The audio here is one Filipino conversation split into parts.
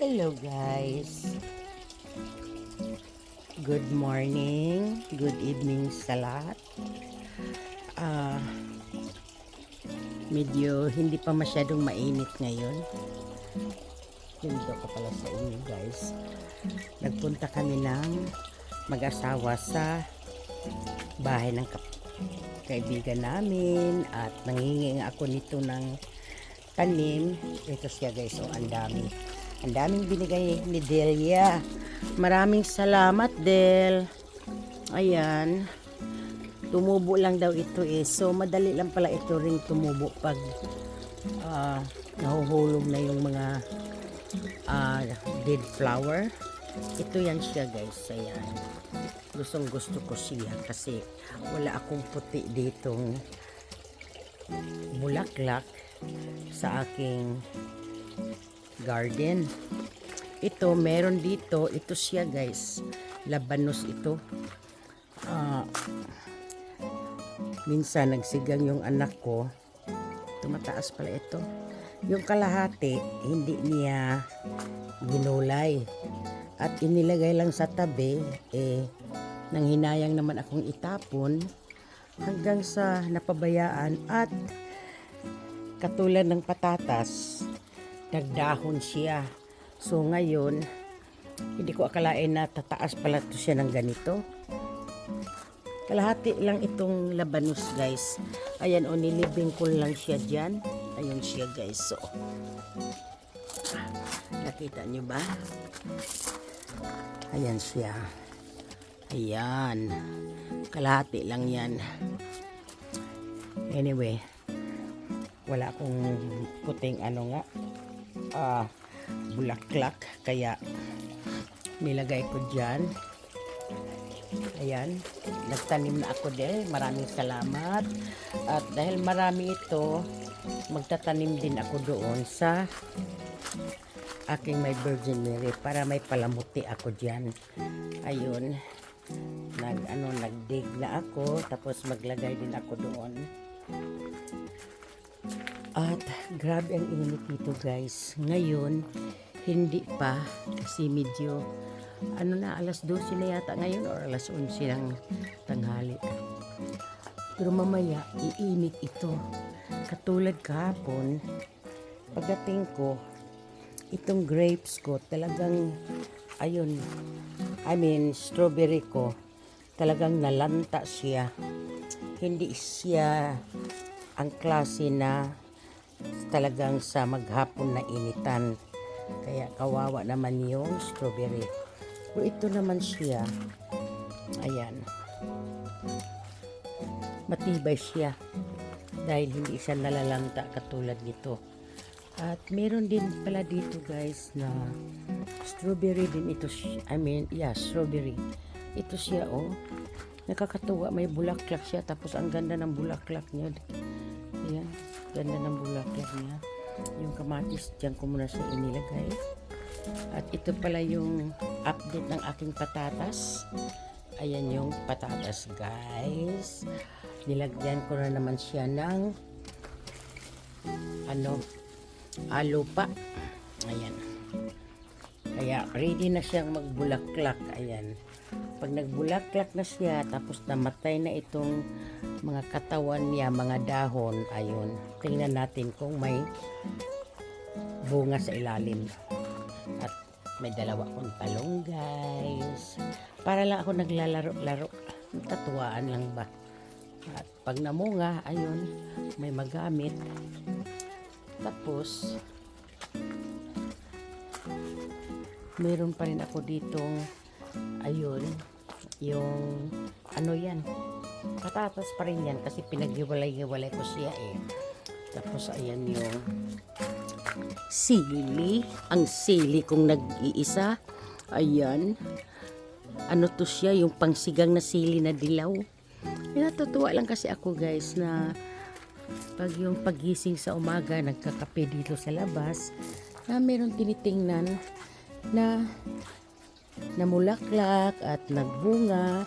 Hello guys. Good morning, good evening sa lahat. Ah, medyo hindi pa masyadong mainit ngayon. Dito ka pala sa inyo guys. Nagpunta kami ng mag-asawa sa bahay ng kaibigan namin at nangingi ako nito ng tanim. Ito siya guys, oh, ang dami. Ang daming binigay ni Delia. Maraming salamat, Del. Ayan. Tumubo lang daw ito eh. So, madali lang pala ito ring tumubo pag ah, nahuhulog na yung mga ah, dead flower. Ito yan siya guys. Ayan. Gustong gusto ko siya kasi wala akong puti ditong bulaklak sa aking garden. Ito, meron dito. Ito siya guys. Labanos ito. Ah, minsan nagsigang yung anak ko. Tumataas pala ito. Yung kalahati, hindi niya ginulay. At inilagay lang sa tabi, eh, nang hinayang naman akong itapon hanggang sa napabayaan at katulad ng patatas, nagdahon siya. So ngayon, hindi ko akalain na tataas pala to siya ng ganito. Kalahati lang itong labanus guys. Ayan o, nilibing ko lang siya dyan. Ayun siya guys. So, nakita nyo ba? Ayan siya. Ayan. Kalahati lang yan. Anyway, wala akong puting ano nga ah bulaklak. Kaya nilagay ko dyan. Ayan. Nagtanim na ako din. Maraming salamat. At dahil marami ito magtatanim din ako doon sa aking may virgin Mary para may palamuti ako dyan. Ayun. Nag ano nagdig na ako. Tapos maglagay din ako doon at grabe ang init dito guys. Ngayon, hindi pa kasi medyo ano na alas 12 na yata ngayon or alas 11 ng tanghali. Pero mamaya, iinit ito. Katulad kahapon, pagdating ko, itong grapes ko talagang, ayun, I mean, strawberry ko, talagang nalanta siya. Hindi siya ang klase na talagang sa maghapon na initan. Kaya kawawa naman yung strawberry. Pero ito naman siya. Ayan. Matibay siya. Dahil hindi siya nalalanta katulad nito. At meron din pala dito guys na strawberry din ito. I mean, yeah, strawberry. Ito siya oh. Nakakatuwa. May bulaklak siya. Tapos ang ganda ng bulaklak niya. Ayan. Ganda ng bulaklak niya. Yung kamatis, dyan ko muna siya inilagay. At ito pala yung update ng aking patatas. Ayan yung patatas, guys. Nilagyan ko na naman siya ng ano, alupa. Ayan. Kaya ready na siyang magbulaklak. Ayan. Pag nagbulaklak na siya, tapos namatay na itong mga katawan niya, mga dahon, ayun. Tingnan natin kung may bunga sa ilalim. At may dalawa akong talong, guys. Para lang ako naglalaro-laro. Tatuwaan lang ba? At pag namunga, ayun, may magamit. Tapos, meron pa rin ako ditong, ayun, yung, ano yan, patatas pa rin yan kasi pinaghiwalay-hiwalay ko siya eh. Tapos ayan yung sili. Ang sili kong nag-iisa. Ayan. Ano to siya? Yung pangsigang na sili na dilaw. Natutuwa lang kasi ako guys na pag yung pagising sa umaga nagkakape dito sa labas na meron tinitingnan na namulaklak at nagbunga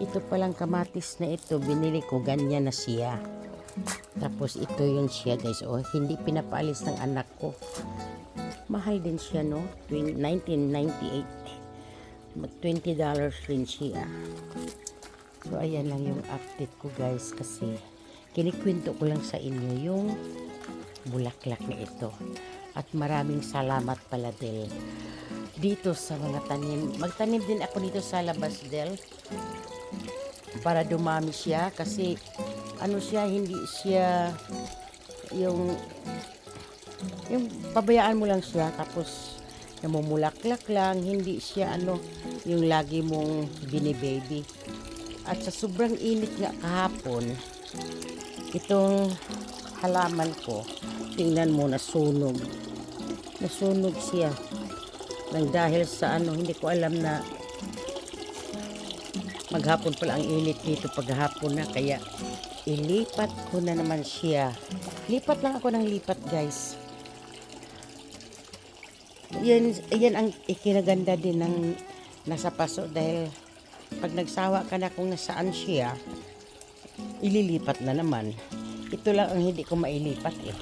ito palang kamatis na ito, binili ko, ganyan na siya. Tapos ito yun siya guys. Oh, hindi pinapaalis ng anak ko. Mahal din siya no. Twen- 1998. Mag $20 rin siya. So ayan lang yung update ko guys kasi kinikwento ko lang sa inyo yung bulaklak na ito. At maraming salamat pala Del. Dito sa mga tanim. Magtanim din ako dito sa labas Del. Para dumami siya. Kasi ano siya hindi siya yung yung pabayaan mo lang siya. Tapos namumulaklak lang. Hindi siya ano yung lagi mong binibaby. At sa sobrang init nga kahapon itong halaman ko tingnan mo nasunog. Nasunog siya. Nang dahil sa ano hindi ko alam na maghapon pala ang init dito paghapon na kaya ilipat ko na naman siya. Lipat lang ako ng lipat guys. Yan, yan ang ikinaganda din ng nasa paso dahil pag nagsawa ka na kung nasaan siya ililipat na naman ito lang ang hindi ko mailipat eh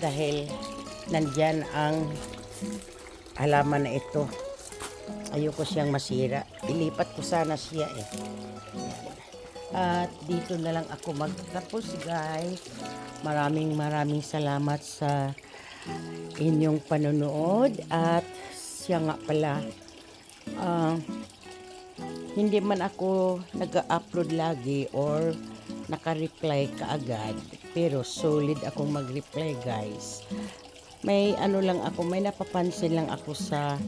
dahil nandyan ang halaman na ito ayoko siyang masira. Ilipat ko sana siya eh. At dito na lang ako magtapos guys. Maraming maraming salamat sa inyong panonood at siya nga pala ah, hindi man ako nag-upload lagi or naka-reply kaagad pero solid akong mag-reply guys may ano lang ako may napapansin lang ako sa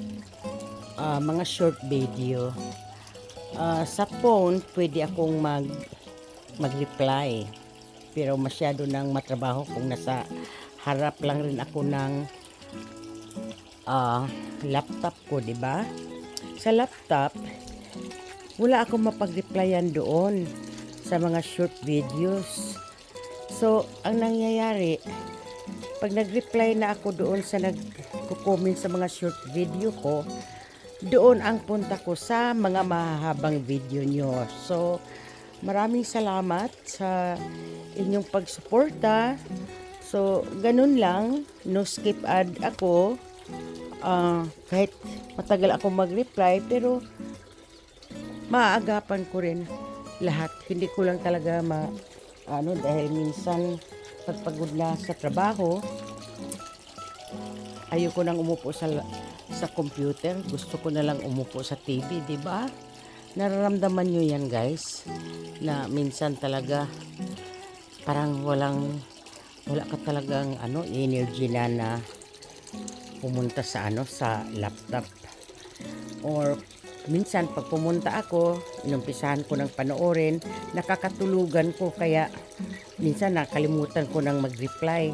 ah, mga short video. Ah, sa phone, pwede akong mag mag-reply. Pero masyado nang matrabaho kung nasa harap lang rin ako ng ah, laptop ko, di ba? Sa laptop, wala akong mapag-replyan doon sa mga short videos. So, ang nangyayari, pag nag-reply na ako doon sa nag-comment sa mga short video ko, doon ang punta ko sa mga mahahabang video nyo. So, maraming salamat sa inyong pagsuporta. So, ganun lang. No skip ad ako. Ah, kahit matagal ako mag-reply, pero maaagapan ko rin lahat. Hindi ko lang talaga ma ano dahil minsan pagpagod na sa trabaho ayoko nang umupo sa sa computer gusto ko na lang umupo sa TV di ba nararamdaman nyo yan guys na minsan talaga parang walang wala ka talagang ano energy na na pumunta sa ano sa laptop or minsan pag pumunta ako inumpisahan ko ng panoorin nakakatulugan ko kaya minsan nakalimutan ko nang mag-reply.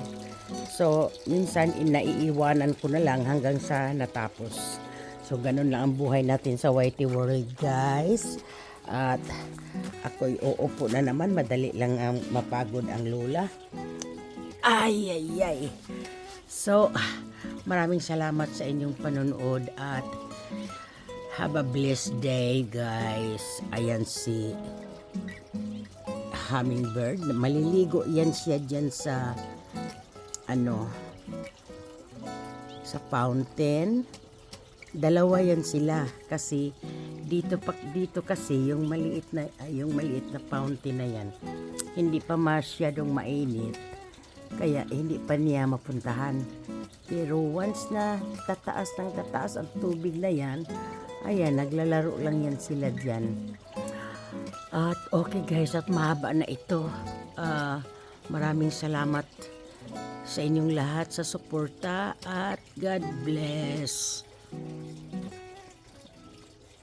So minsan inaiiwanan ko na lang hanggang sa natapos. So ganun lang ang buhay natin sa Whitey World guys. At ako'y uupo na naman. Madali lang ang mapagod ang lula ay ay ay. So maraming salamat sa inyong panonood at Have a blessed day, guys. Ayan si hummingbird. Maliligo yan siya dyan sa ano sa fountain. Dalawa yan sila kasi dito pa dito kasi yung maliit na yung maliit na fountain na yan hindi pa masyadong mainit kaya hindi pa niya mapuntahan. Pero once na tataas ng tataas ang tubig na yan, ayan, naglalaro lang yan sila dyan. At okay guys, at mahaba na ito. Ah, maraming salamat sa inyong lahat sa suporta at God bless.